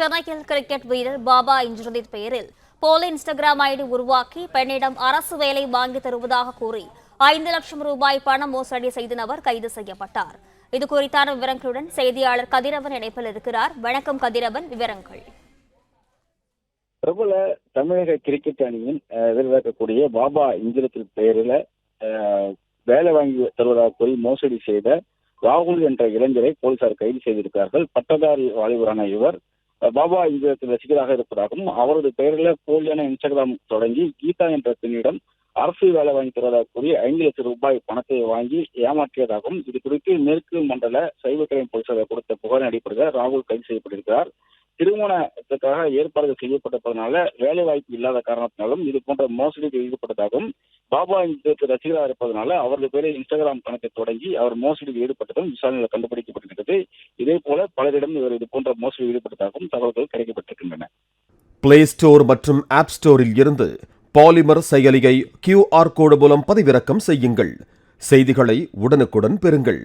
சென்னையில் கிரிக்கெட் வீரர் பாபா இந்திரஜித் பெயரில் போலி இன்ஸ்டாகிராம் ஐடி உருவாக்கி பெண்ணிடம் அரசு வேலை வாங்கி தருவதாக கூறி ஐந்து லட்சம் ரூபாய் பண மோசடி செய்த நபர் கைது செய்யப்பட்டார். இது குறித்தான விவரங்களுடன் செய்தியாளர் கதிரவன் இணைப்பில் இருக்கிறார். வணக்கம் கதிரவன் விவரங்கள். பிரபல தமிழக கிரிக்கெட் அணியின் எதிர்பார்க்கக்கூடிய பாபா இந்திரத்தில் பெயரில் வேலை வாங்கி தருவதாக கூறி மோசடி செய்த ராகுல் என்ற இளைஞரை போலீசார் கைது செய்திருக்கிறார்கள். பட்டதாரி வாலிபரான இவர் பாபா இந்திரத்தில் ரசிகராக இருப்பதாகவும் அவரது பெயரில் போலியான இன்ஸ்டாகிராம் தொடங்கி கீதா என்ற பெண்ணிடம் அரசு வேலை வாங்கி தருவதாக கூறி ஐந்து லட்சம் ரூபாய் பணத்தை வாங்கி ஏமாற்றியதாகவும் இது குறித்து மேற்கு மண்டல சைபர் போலீசார் கொடுத்த புகாரின் அடிப்படையில் ராகுல் கைது செய்யப்பட்டிருக்கிறார். திருமணத்துக்காக ஏற்பாடுகள் செய்யப்பட்டதனால வேலை வாய்ப்பு இல்லாத காரணத்தினாலும் இது போன்ற மோசடிக்கு ஈடுபட்டதாகவும் பாபா இதற்கு ரசிகராக இருப்பதனால அவரது பேரை இன்ஸ்டாகிராம் கணக்கை தொடங்கி அவர் மோசடியில் ஈடுபட்டதும் விசாரணையில் கண்டுபிடிக்கப்பட்டிருக்கிறது. இதே போல பலரிடம் இவர் இது போன்ற மோசடியில் ஈடுபட்டதாகவும் தகவல்கள் கிடைக்கப்பட்டிருக்கின்றன. பிளே ஸ்டோர் மற்றும் ஆப் ஸ்டோரில் இருந்து பாலிமர் செயலியை கியூஆர் கோடு மூலம் பதிவிறக்கம் செய்யுங்கள். செய்திகளை உடனுக்குடன் பெறுங்கள்.